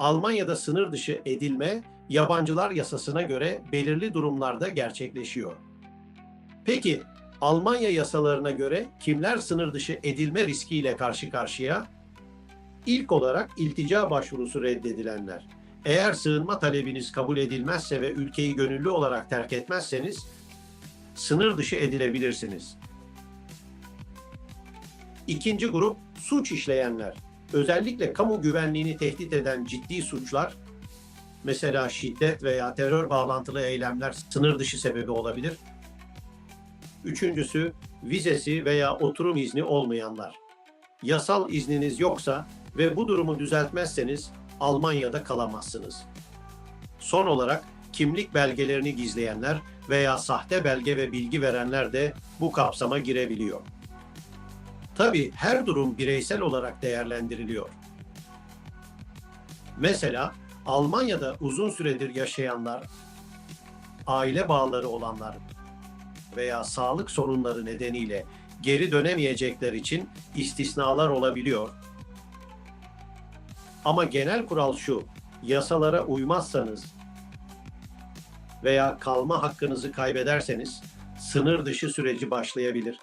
Almanya'da sınır dışı edilme yabancılar yasasına göre belirli durumlarda gerçekleşiyor. Peki Almanya yasalarına göre kimler sınır dışı edilme riskiyle karşı karşıya? İlk olarak iltica başvurusu reddedilenler. Eğer sığınma talebiniz kabul edilmezse ve ülkeyi gönüllü olarak terk etmezseniz sınır dışı edilebilirsiniz. İkinci grup suç işleyenler. Özellikle kamu güvenliğini tehdit eden ciddi suçlar, mesela şiddet veya terör bağlantılı eylemler sınır dışı sebebi olabilir. Üçüncüsü vizesi veya oturum izni olmayanlar. Yasal izniniz yoksa ve bu durumu düzeltmezseniz Almanya'da kalamazsınız. Son olarak kimlik belgelerini gizleyenler veya sahte belge ve bilgi verenler de bu kapsama girebiliyor. Tabii her durum bireysel olarak değerlendiriliyor. Mesela Almanya'da uzun süredir yaşayanlar, aile bağları olanlar veya sağlık sorunları nedeniyle geri dönemeyecekler için istisnalar olabiliyor. Ama genel kural şu, yasalara uymazsanız veya kalma hakkınızı kaybederseniz sınır dışı süreci başlayabilir.